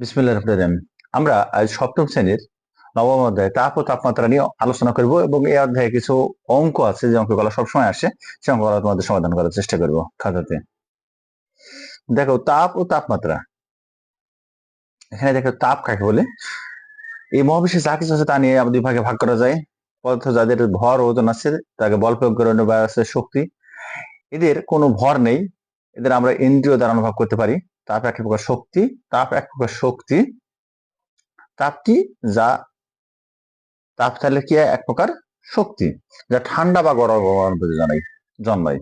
বিসমিল্লাহ রহমান আমরা সপ্তম শ্রেণির নবম অধ্যায় তাপ ও তাপমাত্রা নিয়ে আলোচনা করব এবং এই অধ্যায়ে কিছু অঙ্ক আছে, যে অঙ্কগুলো সবসময় আসে, সে অঙ্কগুলো তোমাদের সমাধান করার চেষ্টা করব খাতাতে। দেখো, তাপ ও তাপমাত্রা। এখানে দেখো, তাপ কাকে বলে? এই মহাবিশ্বে যা কিছু আছে তা নিয়ে আমাদের ভাগে ভাগ করা যায়। পদার্থ যাদের ভর ওজন আছে, তাকে বল প্রয়োগ করে বা আছে শক্তি। এদের কোনো ভর নেই। এদের আমরা ইন্দ্রিয় দ্বারা অনুভব করতে পারি। তাপ এক প্রকার শক্তি, তাপ এক প্রকার শক্তি। তাপ কি? যা তাপ তাহলে কি এক প্রকার শক্তি, যা ঠান্ডা বা গরম জানাই, জন্মায়।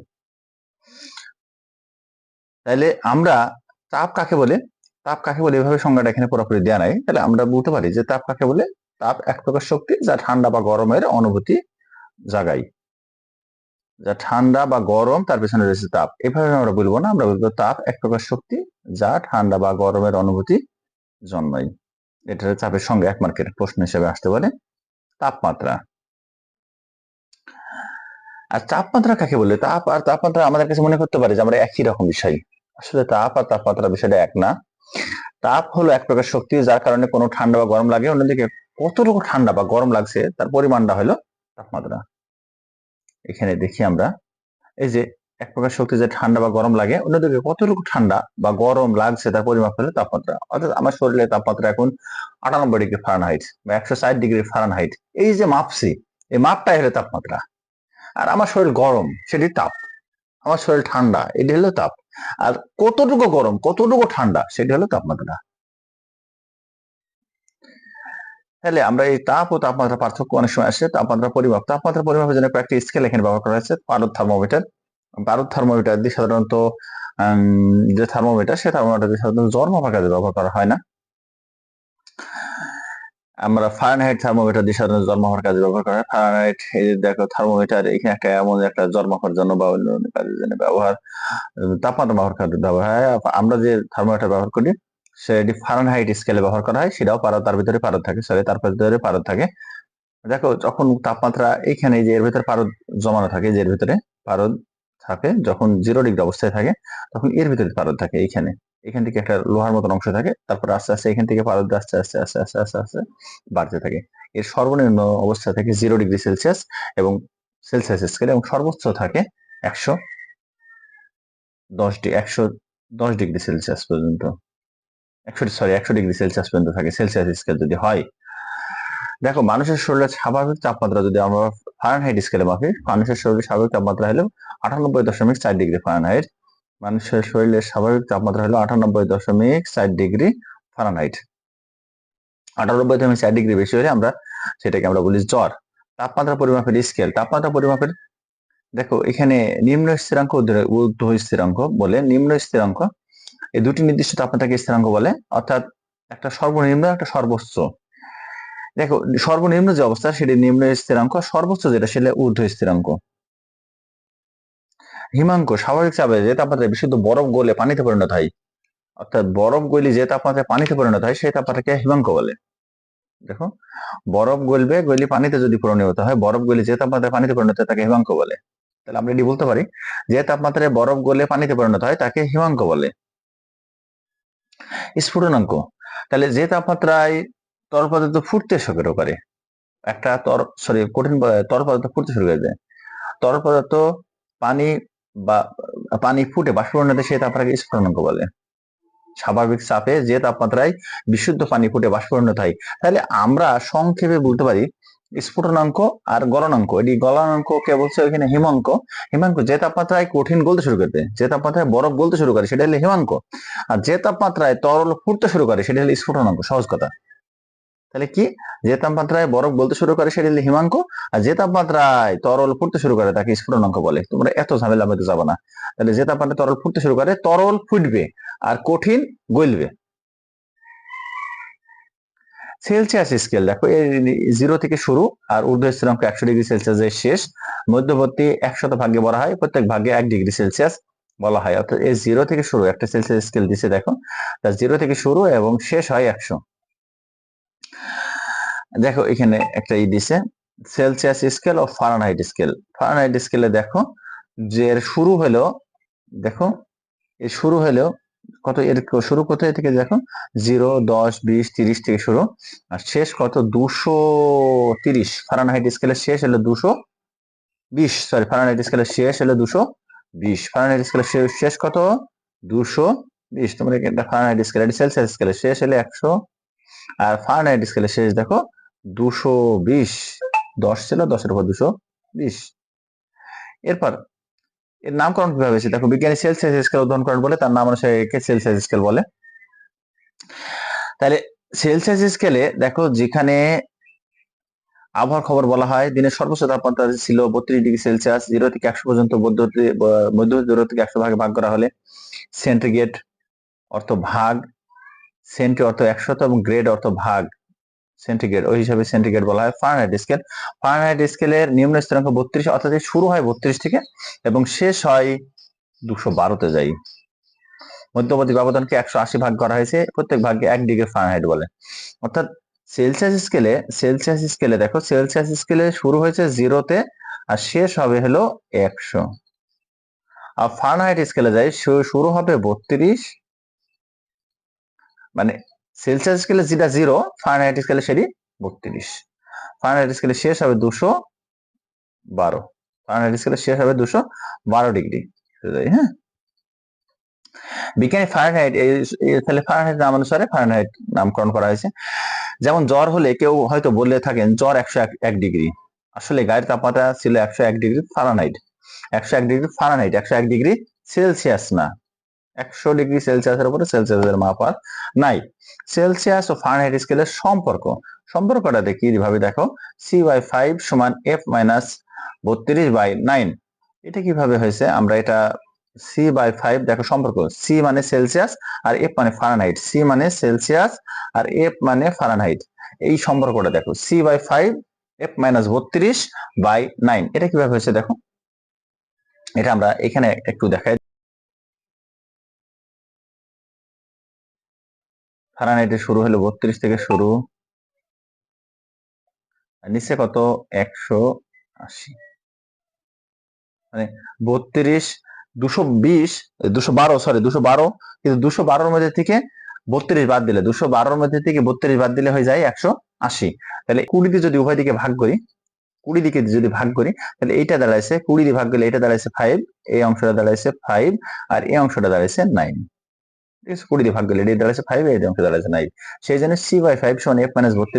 তাহলে আমরা তাপ কাকে বলে? তাপ কাকে বলে? এভাবে সংজ্ঞাটা এখানে পুরোপুরি দেওয়া নাই। তাহলে আমরা বলতে পারি যে তাপ কাকে বলে? তাপ এক প্রকার শক্তি, যা ঠান্ডা বা গরমের অনুভূতি জাগায়। যা ঠান্ডা বা গরম, তার পেছনে রয়েছে তাপ। এভাবে আমরা বলব না, আমরা বলব তাপ এক প্রকার শক্তি যা ঠান্ডা বা গরমের অনুভূতি জন্মায়। এটার চাপের সঙ্গে এক মার্কের প্রশ্ন হিসেবে আসতে পারে, তাপমাত্রা। আর তাপমাত্রা কাকে বলে? তাপ আর তাপমাত্রা আমাদের কাছে মনে করতে পারে যে আমরা একই রকম বিষয়। আসলে তাপ আর তাপমাত্রা বিষয়টা এক না। তাপ হলো এক প্রকার শক্তি যার কারণে কোনো ঠান্ডা বা গরম লাগে, অন্যদিকে কতটুকু ঠান্ডা বা গরম লাগছে, তার পরিমাণটা হলো তাপমাত্রা। এখানে দেখি আমরা। এই যে এক প্রকার শক্তি যে ঠান্ডা বা গরম লাগে, অন্যদিকে কতটুকু ঠান্ডা বা গরম লাগছে তার পরিমাপ হলো তাপমাত্রা। অর্থাৎ আমার শরীরের তাপমাত্রা এখন আটানব্বই ডিগ্রি ফারেনহাইট বা একশো ষাট ডিগ্রি ফারেনহাইট এই যে মাপছি, এই মাপটাই হলো তাপমাত্রা। আর আমার শরীর গরম, সেটি তাপ। আমার শরীর ঠান্ডা, এটি হলো তাপ। আর কতটুকু গরম, কতটুকু ঠান্ডা, সেটি হলো তাপমাত্রা। তাহলে আমরা এই তাপ ও তাপমাত্রা পার্থক্য অনেক সময় আসে, তাপমাত্রা পরিমাপ। তাপমাত্রা পরিমাপের জন্য কয়েকটি স্কেল এখানে ব্যবহার করা হয়েছে পারদ থার্মোমিটার পারদ থার্মোমিটার দিয়ে সাধারণত যে থার্মোমিটার সে থার্মোমিটার দিয়ে সাধারণত জ্বর মাপার কাজে ব্যবহার করা হয় না। আমরা ফারেনহাইট থার্মোমিটার দিয়ে সাধারণত জ্বর মাপার কাজে ব্যবহার করা হয়। ফারেনহাইট এই যে দেখো থার্মোমিটার এখানে একটা এমন একটা জ্বর মাপার জন্য বা অন্য কাজের জন্য ব্যবহার তাপমাত্রা ব্যবহার করার ব্যবহার হয়। আমরা যে থার্মোমিটার ব্যবহার করি সেটি ফারেনহাইট স্কেলে ব্যবহার করা হয়, সেটাও পারদ, তার ভিতরে পারদ থাকে সরি তার ভিতরে পারদ থাকে। দেখো, যখন তাপমাত্রা এইখানে যে এর ভিতরে পারদ জমানো থাকে, যে এর ভিতরে পারদ থাকে, যখন জিরো ডিগ্রি অবস্থায় থাকে, তখন এর ভিতরে পারদ থাকে এইখানে। এখান থেকে একটা লোহার মতন অংশ থাকে, তারপর আস্তে আস্তে এখান থেকে পারদ আস্তে আস্তে আস্তে আস্তে আস্তে আস্তে বাড়তে থাকে। এর সর্বনিম্ন অবস্থা থেকে জিরো ডিগ্রি সেলসিয়াস এবং সেলসিয়াস স্কেল এবং সর্বোচ্চ থাকে একশো দশ ডিগ্রি একশো দশ ডিগ্রি সেলসিয়াস পর্যন্ত। একশো সরি একশো ডিগ্রি সেলসিয়াস পর্যন্ত থাকে সেলসিয়াস স্কেল যদি হয়। দেখো, মানুষের শরীরের স্বাভাবিক তাপমাত্রা যদি আমরা ফারেনহাইট স্কেলে মাপি, মানুষের শরীরের স্বাভাবিক তাপমাত্রা হলো আটানব্বই দশমিক চার ডিগ্রি ফারেনহাইট মানুষের শরীরের স্বাভাবিক তাপমাত্রা হলো আটানব্বই দশমিক চার ডিগ্রি ফারেনহাইট আটানব্বই দশমিক চার ডিগ্রি বেশি হলে আমরা সেটাকে আমরা বলি জ্বর। তাপমাত্রা পরিমাপের স্কেল তাপমাত্রা পরিমাপের, দেখো, এখানে নিম্ন স্থিরাঙ্ক ঊর্ধ্ব স্থিরাঙ্ক বলে নিম্ন স্থিরাঙ্ক এই দুটি নির্দিষ্ট তাপমাত্রাকে স্থিরাঙ্ক বলে, অর্থাৎ একটা সর্বনিম্ন, একটা সর্বোচ্চ। দেখো, সর্বনিম্ন যে অবস্থা, সেটি নিম্ন স্থিরাঙ্ক, সর্বোচ্চ যেটা, সেটা ঊর্ধ্ব স্থিরাঙ্ক। হিমাঙ্ক, স্বাভাবিক চাপে যে তাপমাত্রায় বিশুদ্ধ বরফ গলে পানিতে পরিণত হয়, অর্থাৎ বরফ গলি যে তাপমাত্রায় পানিতে পরিণত হয়, সেই তাপমাত্রাকে হিমাঙ্ক বলে। দেখো, বরফ গলবে, গলি পানিতে যদি পরিণত হয়, বরফ গলি যে তাপমাত্রায় পানিতে পরিণত হয়, তাকে হিমাঙ্ক বলে। তাহলে আমরা এটি বলতে পারি, যে তাপমাত্রায় বরফ গলে পানিতে পরিণত হয়, তাকে হিমাঙ্ক বলে। স্ফুটনাঙ্ক তাহলে যে তাপমাত্রায় তরল পদার্থ ফুটতে শুরু করে, একটা তর সরি কঠিন তরল পদার্থ ফুটতে শুরু করে দেয় তরল পদার্থ পানি বা, পানি ফুটে বাষ্পীভবন সেই তাপমাত্রাকে স্ফুটনাঙ্ক বলে। স্বাভাবিক চাপে যে তাপমাত্রায় বিশুদ্ধ পানি ফুটে বাষ্পীভবন হয়। তাহলে আমরা সংক্ষেপে বলতে পারি স্ফুটনাঙ্ক আর গলনাঙ্ক। এটি গলনাঙ্ক কে বলছে ওইখানে হিমাঙ্ক। হিমাঙ্ক যে তাপমাত্রায় কঠিন গলতে শুরু করবে যে তাপমাত্রায় বরফ গলতে শুরু করে, সেটা হলো হিমাঙ্ক। আর যে তাপমাত্রায় তরল ফুটতে শুরু করে, সেটা হলো স্ফুটনাঙ্ক। সহজ কথা। তাহলে কি? যে তাপমাত্রায় বরফ বলতে শুরু করে, সেটা হলো হিমাঙ্ক। আর যে তাপমাত্রায় তরল ফুটতে শুরু করে, তাকে স্ফুটনাঙ্ক বলে। তোমরা এত ঝামেলা মধ্যে যাব না। তাহলে যে তাপমাত্রায় তরল ফুটতে শুরু করে, তরল ফুটবে আর কঠিন গলবে। সেলসিয়াস স্কেল দেখো জিরো থেকে শুরু আর ঊর্ধ্ব স্থিরাঙ্ক একশো ডিগ্রি সেলসিয়াস শেষ। মধ্যবর্তী একশত ভাগে বলা হয়, প্রত্যেক ভাগে এক ডিগ্রি সেলসিয়াস বলা হয়। অর্থাৎ এই জিরো থেকে শুরু, একটা সেলসিয়াস স্কেল দিছে, দেখো। তা জিরো থেকে শুরু এবং শেষ হয় একশো। দেখো, এখানে একটা ই দিছে, সেলসিয়াস স্কেল ও ফারেনহাইট স্কেল ফারেনহাইট স্কেলে দেখো, যে শুরু হলো, দেখো, এর শুরু হলো কত এর শুরু কোথায় থেকে দেখো? জিরো, দশ, বিশ, তিরিশ থেকে শুরু। আর শেষ কত? দুশো তিরিশ। ফারানহাইট স্কেলের শেষ হলো দুশো বিশ। সরি ফারানহাইট স্কেলের শেষ হলো দুশো বিশ। ফারানহাইট স্কেলের শেষ- কত? দুশো বিশ। তোমরা এটা ফারানহাইট স্কেল এটা সেলসিয়াস স্কেলের শেষ হলে একশো। আর ফারানহাইট স্কেলের শেষ দেখো, দুশো বিশ। দশ ছিল, দশের উপর দুশো বিশ। এরপর এর নামকরণ কীভাবে হয়েছে? দেখো, বিজ্ঞানী সেলসিয়াস স্কেল উদ্ভাবন করেন বলে তার নাম অনুসারে একে সেলসিয়াস স্কেল বলে। তাহলে সেলসিয়াস স্কেলে দেখো, যেখানে আবহাওয়ার খবর বলা হয়, দিনের সর্বোচ্চ তাপমাত্রা ছিল বত্রিশ ডিগ্রি সেলসিয়াস জিরো থেকে একশো পর্যন্ত মধ্য জিরো থেকে একশো ভাগে ভাগ করা হলে সেন্টিগ্রেড অর্থ ভাগ, সেন্টি অর্থ একশত এবং গ্রেড অর্থ ভাগ। সেন্টিগ্রেড, ওই হিসাবে সেন্টিগ্রেড বলা হয় ফারেনহাইট স্কেল। ফারেনহাইট স্কেলের নিম্ন স্থিরাঙ্ক বত্রিশ, অর্থাৎ শুরু হয় বত্রিশ থেকে এবং শেষ হয় দুশো বারোতে যাই। মধ্যবর্তী ব্যবধানকে একশো আশি ভাগ করা হয়েছে, প্রত্যেক ভাগকে এক ডিগ্রি ফারেনহাইট বলে। অর্থাৎ সেলসিয়াস স্কেলে সেলসিয়াস স্কেলে দেখো, সেলসিয়াস স্কেলে শুরু হয়েছে জিরোতে আর শেষ হবে হলো একশো। আর ফারেনহাইট স্কেলে যাই শুরু হবে বত্রিশ মানে সেলসিয়াস স্কেলে যেটা জিরো ফারেনহাইট স্কেলে সেটি বত্রিশ। ফারেনহাইট স্কেলে শেষ হবে দুশো বারো। ফারেনহাইট স্কেলে শেষ হবে দুশো বারো ডিগ্রি। হ্যাঁ? বিজ্ঞানী ফারেনহাইট তাহলে ফারেনহাইট নাম অনুসারে ফারেনহাইট নামকরণ করা হয়েছে। যেমন জ্বর হলে কেউ হয়তো বলে থাকেন, জ্বর একশো এক- এক ডিগ্রি। আসলে গায়ের তাপমাত্রা ছিল একশো এক ডিগ্রি ফারেনহাইট একশো এক ডিগ্রি ফারেনহাইট একশো এক ডিগ্রি সেলসিয়াস না। একশো ডিগ্রি সেলসিয়াসের উপরে সেলসিয়াসের মাপ আর নাই। সেলসিয়াস ও ফারেনহাইট স্কেলের সম্পর্ক। সম্পর্কটা দেখি এইভাবে দেখো। সি বাই ফাইভ সমান এফ মাইনাস বত্রিশ বাই নাইন এটা কীভাবে হয়েছে? আমরা এটা সি বাই ফাইভ দেখো সম্পর্ক। সি মানে সেলসিয়াস আর এফ মানে ফারেনহাইট। সি মানে সেলসিয়াস আর এফ মানে ফারেনহাইট। এই সম্পর্কটা দেখো। C by five F minus বত্রিশ বাই নাইন এটা কীভাবে হয়েছে দেখো? এটা আমরা এখানে একটু দেখাই। ফারেনহাইটে শুরু হলো বত্রিশ থেকে শুরু। নিচে কত? একশো আশি। মানে বত্রিশ, দুশো বিশ, দুশো বারো সরি দুশো বারো, কিন্তু দুশো বারোর মধ্যে থেকে বত্রিশ বাদ দিলে, দুশো বারোর মধ্যে থেকে বত্রিশ বাদ দিলে হয়ে যায় একশো আশি। তাহলে কুড়ি দিয়ে যদি উভয় দিকে ভাগ করি, কুড়ি দিকে যদি ভাগ করি, তাহলে এইটা দাঁড়াইছে, কুড়ি দিয়ে ভাগ করলে এটা দাঁড়াইছে ফাইভ এই অংশটা দাঁড়াইছে ফাইভ আর এই অংশটা দাঁড়াইছে নাইন কুড়ি দিয়ে ভাগ ফাইভ এই নাইন সেই জন্য C by five F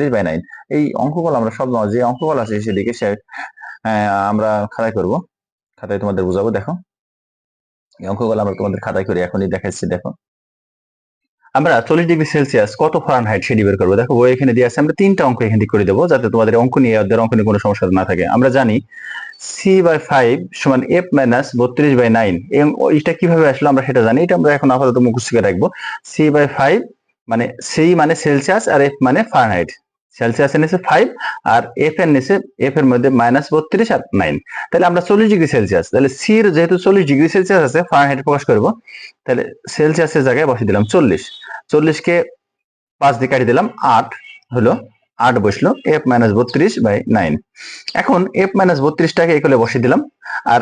by nine এই আমরা সব যে আছে সেদিকে আহ, আমরা খাতায় করব। খাতায় তোমাদের বুঝাবো দেখো। এই অঙ্কগুলো আমরা তোমাদের খাতায় করি এখনই দেখাচ্ছি দেখো। আমরা চল্লিশ ডিগ্রি সেলসিয়াস, কত ফারেনহাইট সেটি বের করব? দেখো, বই এখানে দিয়ে আছে, আমরা তিনটা অঙ্ক এখানে থেকে করে দেবো, যাতে তোমাদের অঙ্ক নিয়ে, ওদের অঙ্ক নিয়ে কোনো সমস্যা না থাকে। আমরা জানি সি বাই ফাইভ সমান এফ মাইনাস বত্রিশ বাই নাইন এটা কীভাবে আসলো আমরা সেটা জানি, এটা আমরা এখন আপাতত মুখস্থিকে রাখব। সি বাই ফাইভ মানে সি মানে সেলসিয়াস আর এফ মানে ফারেনহাইট সেলসিয়াস এর ফাইভ আর এফ এর নিচে এফ এর মধ্যে মাইনাস বত্রিশ আর নাইন তাহলে আমরা চল্লিশ ডিগ্রি সেলসিয়াস তাহলে সি এর যেহেতু চল্লিশ ডিগ্রি সেলসিয়াস আছে ফারেনহাইট প্রকাশ করব, তাহলে সেলসিয়াসের জায়গায় বসিয়ে দিলাম চল্লিশ। চল্লিশকে পাঁচ দিয়ে কাটিয়ে দিলাম আট, হলো আট বসল এফ মাইনাস বত্রিশ বাই নাইন এখন এফ মাইনাস বত্রিশটাকে করে বসিয়ে দিলাম, আর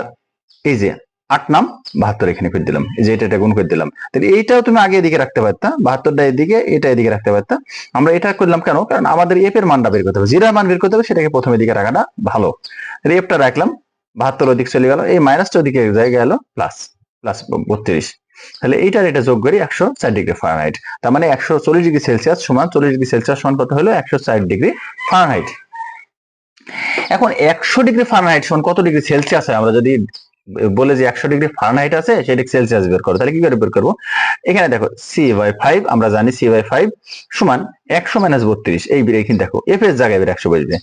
এই যে আট নাম বাহাত্তর এখানে করে দিলাম। এই যে এটা এটা গুণ করে দিলাম। তাহলে এইটাও তুমি আগে এদিকে রাখতে পারতা, বাহাত্তরটা এদিকে, এটা এদিকে রাখতে পারতা। আমরা এটা করলাম কেন? কারণ আমাদের এফ এর মানটা বের করতে হবে। জিরার মান বের করতে হবে, সেটাকে প্রথমে দিকে রাখাটা ভালো। এফটা রাখলাম, বাহাত্তর ওদিক চলে গেল, এই মাইনাসটা ওদিকে জায়গায় গেল প্লাস প্লাস বত্রিশ। তাহলে এইটার এটা যোগ করি একশো চার ডিগ্রি ফারেনহাইট তার মানে একশো চল্লিশ ডিগ্রি সেলসিয়াস সমান চল্লিশ ডিগ্রি সেলসিয়াস সমান কত হলো? একশো চার ডিগ্রি ফারেনহাইট এখন একশো ডিগ্রি ফারেনহাইট সমান কত ডিগ্রি সেলসিয়াস হয়? আমরা যদি বলে যে একশো ডিগ্রি ফারেনহাইট আছে, সেটা সেলসিয়াস বের করো। তাহলে কি করে বের করব? এখানে দেখো সি বাই ফাইভ আমরা জানি সি বাই ফাইভ সমান একশো মাইনাস বত্রিশ। এই এখানে দেখো এফ এর জায়গায় বের একশো বসবে।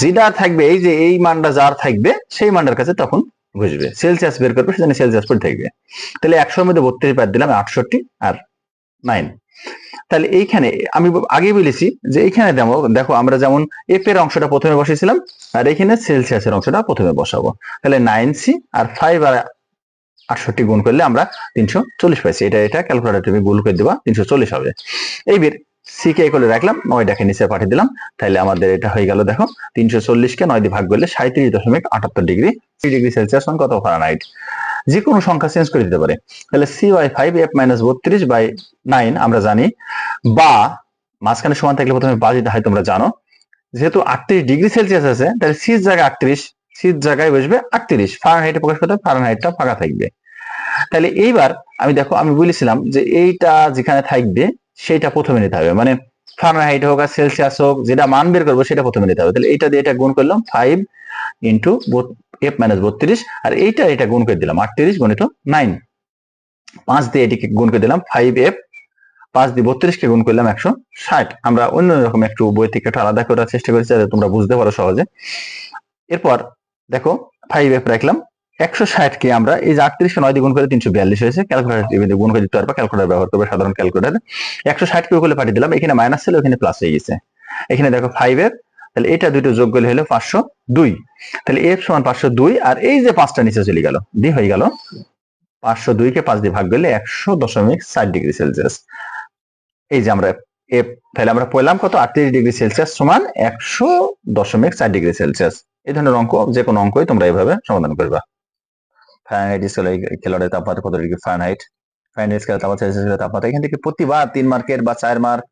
যেটা থাকবে, এই যে এই মানটা যার থাকবে, সেই মানটার কাছে তখন বুঝবে সেলসিয়াস বের করবে সেখানে সেলসিয়াস পড়ে থাকবে। তাহলে একশোর মধ্যে বত্রিশ বাদ দিলাম, আটষট্টি আর নাইন তাহলে এইখানে আমি আগে বলেছি যে এইখানে দেখো দেখো আমরা যেমন এফ এর অংশটা প্রথমে বসেছিলাম, আর এখানে সেলসিয়াসের অংশটা প্রথমে বসাবো। তাহলে নাইন সি আর ফাইভ আর আটষট্টি গুণ করলে আমরা তিনশো চল্লিশ পাইছি। এটা এটা ক্যালকুলেটার তুমি গুণ করে দিবা, তিনশো চল্লিশ হবে। এই বের সি কে করে রাখলাম নয়টাকে নিচে পাঠিয়ে দিলাম। তাহলে আমাদের এটা হয়ে গেল, দেখো, তিনশো চল্লিশকে নয় দিয়ে ভাগ করলে সাঁত্রিশ দশমিক আটাত্তর ডিগ্রি ডিগ্রি সেলসিয়াস সমান কত ফারেনহাইট যে কোনো সংখ্যা চেঞ্জ করে দিতে পারে। তাহলে C by five F minus বত্রিশ বাই নাইন আমরা জানি, বা মাঝখানে সমান থাকলে প্রথমে বা দিতে হয় তোমরা জানো, যেহেতু আটত্রিশ ডিগ্রি সেলসিয়াস আছে, তাহলে সির জায়গায় আটত্রিশ সির জায়গায় বসবে আটত্রিশ। ফারেন হাইটে প্রকাশ করতে ফারেন হাইটটা ফাঁকা থাকবে। তাহলে এইবার আমি দেখো, আমি বলেছিলাম যে এইটা যেখানে থাকবে, সেইটা প্রথমে নিতে হবে। মানে ফারেনহাইট হোক আর সেলসিয়াস হোক, যেটা মান বের করব, সেটা প্রথমে নিতে হবে। তাহলে এইটা দিয়ে এটা গুণ করলাম ফাইভ ইন্টু এফ মাইনাস বত্রিশ, আর এইটা, এটা গুণ করে দিলাম আটত্রিশ গণিত নাইন পাঁচ দিয়ে এটিকে গুণ করে দিলাম ফাইভ এফ পাঁচ দিয়ে বত্রিশকে গুণ করলাম একশো ষাট। আমরা অন্য রকম একটু বই থেকে একটু আলাদা করার চেষ্টা করেছি যাতে তোমরা বুঝতে পারো সহজে। এরপর দেখো ফাইভ এফ রাখলাম, একশো ষাটকে আমরা এই যে আটত্রিশকে নয় দিয়ে গুণ করে তিনশো বিয়াল্লিশ হয়েছে ক্যালকুলেটার গুণ করে দিতে পারব ক্যালকুলেটার ব্যবহার করবে সাধারণ ক্যালকুলেটার একশো ষাটকে ওগুলো পাঠিয়ে দিলাম, এখানে মাইনাস ছিল ওখানে প্লাস হয়ে গেছে। এখানে দেখো ফাইভ এফ তাহলে এটা দুটো যোগ করলে হলো পাঁচশো দুই। তাহলে এফ সমান পাঁচশো দুই আর এই যে পাঁচটা নিচে চলে গেল, দিয়ে হয়ে গেল পাঁচশো দুই কে পাঁচ দিয়ে ভাগ করলে একশো দশমিক ষাট ডিগ্রি সেলসিয়াস। এই যে আমরা এফ, তাহলে আমরা পেলাম কত? আটত্রিশ ডিগ্রি সেলসিয়াস সমান একশো দশমিক ষাট ডিগ্রি সেলসিয়াস। এই ধরনের অঙ্ক, যে কোনো অঙ্কই তোমরা এইভাবে সমাধান করবা। ফারেনহাইট স্কেলে খেলোয়াড়ের তাপমাত্রা কত ডিগ্রি ফারেনহাইট ফারেনহাইট স্কেলে তাপমাত্রা তাপমাত্রা। এখান থেকে প্রতিবার তিন মার্কের বা চার মার্ক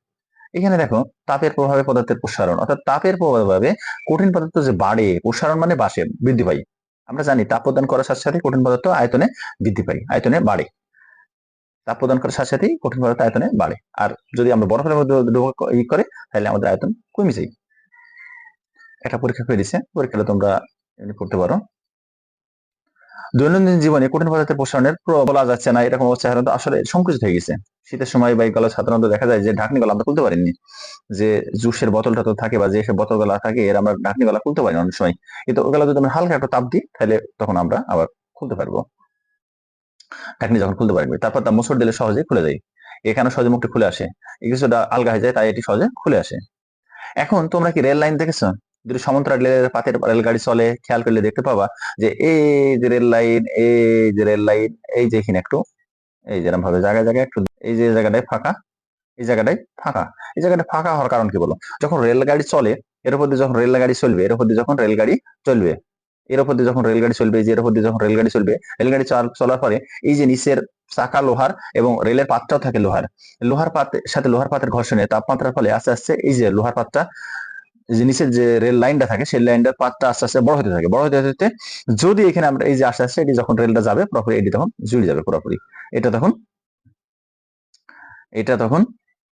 এখানে দেখো, তাপের প্রভাবে পদার্থের প্রসারণ। অর্থাৎ তাপের প্রভাবে কঠিন পদার্থ যে বাড়ে, প্রসারণ মানে বাসে, বৃদ্ধি পায়। আমরা জানি তাপ প্রদান করার সাথে সাথে কঠিন পদার্থ আয়তনে বৃদ্ধি পায়, আয়তনে বাড়ে। তাপ প্রদান করার সাথে সাথেই কঠিন পদার্থ আয়তনে বাড়ে। আর যদি আমরা বরফের মধ্যে করে, তাহলে আমাদের আয়তন কমে যায়। একটা পরীক্ষা করে দিছে, পরীক্ষাটা তোমরা করতে পারো। দৈনন্দিন জীবনে কঠিন পদার্থের প্রসারণের বলা যাচ্ছে না, এরকম অবস্থা সাধারণত আসলে সংকুচিত হয়ে গেছে। শীতের সময় বা গলা সাধারণত দেখা যায় যে ঢাকনি গলা আমরা খুলতে পারিনি, যে জুসের বোতলটা তো থাকে বা যে বোতল গলা থাকে এর আমরা ঢাকনি গলা খুলতে পারি অনেক সময়। কিন্তু ওগুলো যদি আমরা হালকা একটা তাপ দিই, তাহলে তখন আমরা আবার খুলতে পারব। ঢাকনি যখন খুলতে পারবে, তারপর তা মোসর দিলে সহজে খুলে যায়। এখানে সহজে মুখটা খুলে আসে। কিছুটা আলগা হয়ে যায়, তাই এটি সহজে খুলে আসে। এখন তোমরা কি রেল লাইন দেখেছ? যদি সমান্তরাল রেলের পাতের রেলগাড়ি চলে, খেয়াল করলে দেখতে পাবা যে এই যে রেল লাইন, এই যে রেল লাইন, এই যে এখানে একটু, এই যেরকম ভাবে জায়গায় জায়গায় একটু, এই যে জায়গাটায় ফাঁকা, এই জায়গাটায় ফাঁকা। এই জায়গাটা ফাঁকা হওয়ার কারণ কি বলো? যখন রেলগাড়ি চলে, এর উপর দিয়ে যখন রেলগাড়ি চলবে, এর উপর দিয়ে যখন রেলগাড়ি চলবে, এর উপর দিয়ে যখন রেলগাড়ি চলবে, যে এর উপর দিয়ে যখন রেলগাড়ি চলবে, রেলগাড়ি চাল- চলার পরে এই যে নিচের চাকা লোহার এবং রেলের পাতটাও থাকে লোহার। লোহার পাতের সাথে লোহার পাতের ঘর্ষণে তাপমাত্রার ফলে আস্তে আস্তে এই যে লোহার পাতটা যে নিচের যে রেল লাইনটা থাকে, সেই লাইনটার পাতটা আস্তে আস্তে বড় হতে থাকে। বড় হতে হতে যদি এখানে আমরা এই যে আস্তে আস্তে এটি যখন রেলটা যাবে, পুরোপুরি এটি তখন জুড়ে যাবে পুরোপুরি। এটা তখন এটা তখন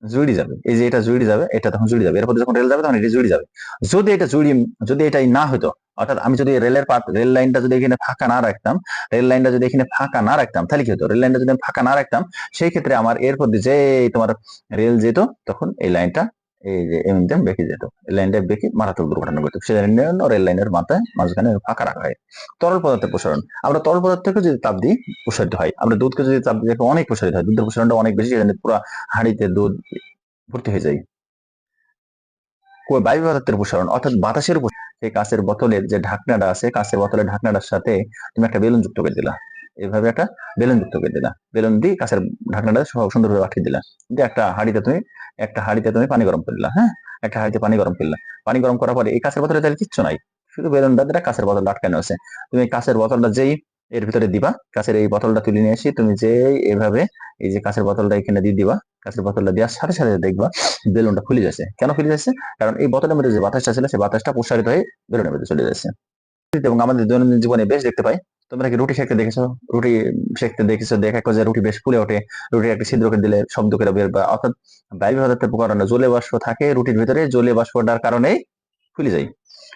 জুড়ে যাবে। এই যে এটা জুড়ে যাবে, এটা তখন জুড়ে যাবে। এরপর যখন রেল যাবে, তখন এটি জুড়ে যাবে। যদি এটা জুড়ি, যদি এটাই না হতো অর্থাৎ আমি যদি রেলের পাত রেল লাইনটা যদি এখানে ফাঁকা না রাখতাম রেল লাইনটা যদি এখানে ফাঁকা না রাখতাম, তাহলে কি হতো? রেল লাইনটা যদি ফাঁকা না রাখতাম, সেই ক্ষেত্রে আমার এরপর যে তোমার রেল যেত, তখন এই লাইনটা এই যে এমনিতে বেঁকে যেত। লাইনটা বেঁকে মারাত্মক দুর্ঘটনা ঘটতো সেই জন্য রেল লাইনের মাথায় মাঝখানে ফাঁকা রাখা হয়। তরল পদার্থের প্রসারণ। আমরা তরল পদার্থকে যদি তাপ দিই, প্রসারিত হয়। আমরা দুধকে যদি তাপ দিই অনেক প্রসারিত হয়। দুধের প্রসারণটা অনেক বেশি, সেখানে পুরো হাঁড়িতে দুধ ভর্তি হয়ে যায়। বায়ু পদার্থের প্রসারণ, অর্থাৎ বাতাসের সেই কাঁচের বোতলের যে ঢাকনাটা আছে, কাঁচের বোতলের ঢাকনাটার সাথে তুমি একটা বেলুন যুক্ত করে দিলা। এইভাবে একটা বেলুন যুক্ত করে দিলা বেলুন দিয়ে কাঁচের ঢাকনাটা সুন্দরভাবে আটকে দিলা দিয়ে একটা হাঁড়িতে তুমি, একটা হাঁড়িতে তুমি পানি গরম করলা হ্যাঁ? একটা হাঁড়িতে পানি গরম করলা পানি গরম করার পরে এই কাঁচের বোতলে তাহলে কিচ্ছু নাই। শুধু বেলুনটা দিয়ে কাঁচের বোতল আটকানো আছে। তুমি কাঁচের বোতলটা যেই এর ভিতরে দিবা, কাঁচের এই বোতলটা তুলে নিয়ে এসে তুমি যেই এভাবে এই যে কাঁচের বোতলটা এখানে দিয়ে দিবা, কাঁচের বোতলটা দেওয়ার সাথে সাথে দেখবা বেলুনটা খুলে যাচ্ছে। কেন খুলে যাচ্ছে? কারণ এই বোতলের মধ্যে যে বাতাসটা ছিল সেই বাতাসটা প্রসারিত হয়ে বেলুনের মধ্যে চলে যাচ্ছে। এবং আমাদের দৈনন্দিন জীবনে বেশ দেখতে পাই। তোমরা কি রুটি সেঁকতে দেখেছ? রুটি সেঁকতে দেখেছ, দেখা যে রুটি বেশ ফুলে ওঠে। রুটি একটা ছিদ্র করে দিলে শব্দ করে বের বা অর্থাৎ বায়ু পদার্থের কারণে জলে বাষ্প থাকে, রুটির ভিতরে জলে বাষ্পটার কারণেই ফুলে যায়।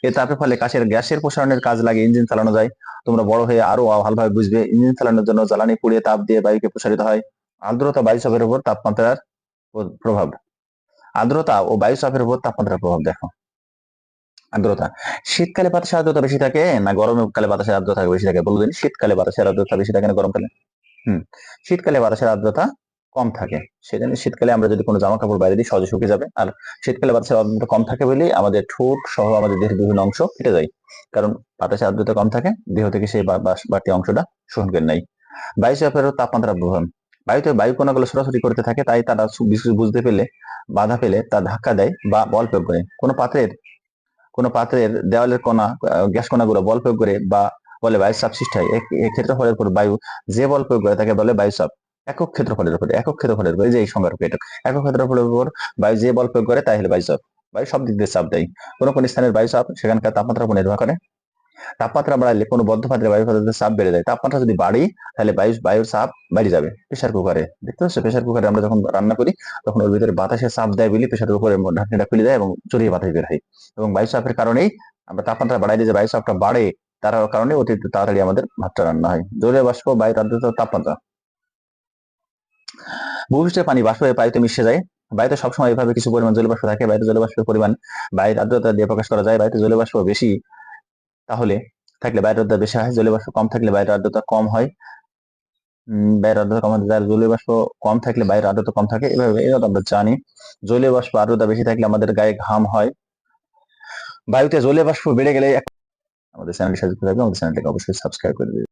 এর তাপের ফলে কাশের গ্যাসের প্রসারণের কাজ লাগে ইঞ্জিন চালানো যায়। তোমরা বড় হয়ে আরও ভালোভাবে বুঝবে, ইঞ্জিন চালানোর জন্য জ্বালানি পুড়িয়ে তাপ দিয়ে বায়ুকে প্রসারিত হয়। আর্দ্রতা বায়ু চাপের উপর তাপমাত্রার প্রভাব আর্দ্রতা ও বায়ু চাপের উপর তাপমাত্রার প্রভাব দেখো। আর্দ্রতা। শীতকালে বাতাসে আর্দ্রতা বেশি থাকে না গরমকালে বাতাসের আর্দ্রতা বেশি থাকে? বলবেন শীতকালে বাতাসের আর্দ্রতা বেশি থাকে না গরমকালে? হুম, শীতকালে বাতাসের আর্দ্রতা কম থাকে। সেজন্য শীতকালে আমরা যদি কোনো জামা কাপড় বাইরে দিই, সহজে শুকিয়ে যাবে। আর শীতকালে বাতাসের আর্দ্রতা কম থাকে বলে আমাদের ঠোঁট সহ আমাদের দেহের বিভিন্ন অংশ ফেটে যায়। কারণ বাতাসের আর্দ্রতা কম থাকে, দেহ থেকে সেই বাড়তি অংশটা শোষণ করে নেয়। বায়ু চাপেরও তাপমাত্রা প্রভাব বায়ুতে বায়ু কণাগুলো সরাসরি করতে থাকে, তাই তারা বুঝতে পেলে, বাধা পেলে তা ধাক্কা দেয় বা বল প্রয়োগ করে। কোনো পাত্রের কোনো পাত্রের দেওয়ালের কণা গ্যাস কণাগুলো বল প্রয়োগ করে বা বলে বায়ু চাপ সৃষ্টি হয়। ক্ষেত্রফলের উপর বায়ু যে বল প্রয়োগ করে তাকে বলে বায়ু চাপ। একক ক্ষেত্রফলের উপর, একক ক্ষেত্রফলের উপরে যে এই সংজ্ঞার এটা। একক একক ক্ষেত্রফলের উপর বায়ু যে বল প্রয়োগ করে তাই হলে বায়ু চাপ। বায়ু সব দিক দিয়ে চাপ দেয়। কোনো কোন স্থানের বায়ু চাপ, সেখানকার তাপমাত্রা উপর নির্ভর করে। তাপমাত্রা বাড়ালে কোনো বদ্ধ পাত্রে বায়ু পদার্থের চাপ বেড়ে যায়। তাপমাত্রা যদি বাড়ে তাহলে বায়ু, বায়ুর চাপ বেড়ে যাবে। প্রেশার কুকারে দেখতে পাচ্ছ? প্রেশার কুকারে আমরা যখন রান্না করি, তখন ওর ভিতরে বাতাসের চাপ দেয় বলে প্রেশার কুকারের ঢাকনিটা খুলে দেয় এবং চড়িয়ে বাতাস বের হয়। এবং বায়ু চাপের কারণেই আমরা তাপমাত্রা বাড়াইলে যে বায়ু চাপটা বাড়ে, তার কারণে অতি তাড়াতাড়ি আমাদের ভাতটা রান্না হয়। জলীয় বাষ্প বায়ুর আর্দ্রতা তাপমাত্রা। ভূপৃষ্ঠের পানি বাষ্প হয়ে বায়ুতে মিশে যায়। বায়ুতে সবসময় এভাবে কিছু পরিমাণ জলীয় বাষ্প থাকে। বায়ুতে জলীয় বাষ্পের পরিমাণ বায়ুর আর্দ্রতা দিয়ে প্রকাশ করা যায়। বায়ুতে জলীয় বাষ্প বেশি তাহলে থাকলে বাইরের আর্দ্রতা বেশি হয়, জলীয় বাষ্প কম থাকলে বাইরের আর্দ্রতা কম হয়। বাইরের আর্দ্রতা কম হয় জলীয় বাষ্প কম থাকলে বাইরের আর্দ্রতা কম থাকে, এভাবে এটা আমরা জানি। জলীয় বাষ্প আর্দ্রতা বেশি থাকলে আমাদের গায়ে ঘাম হয়। বায়ুতে জলীয় বাষ্প বেড়ে গেলে আমাদের চ্যানেলটি সাহায্য থাকবে আমাদের চ্যানেলটিকে অবশ্যই সাবস্ক্রাইব করে দিবে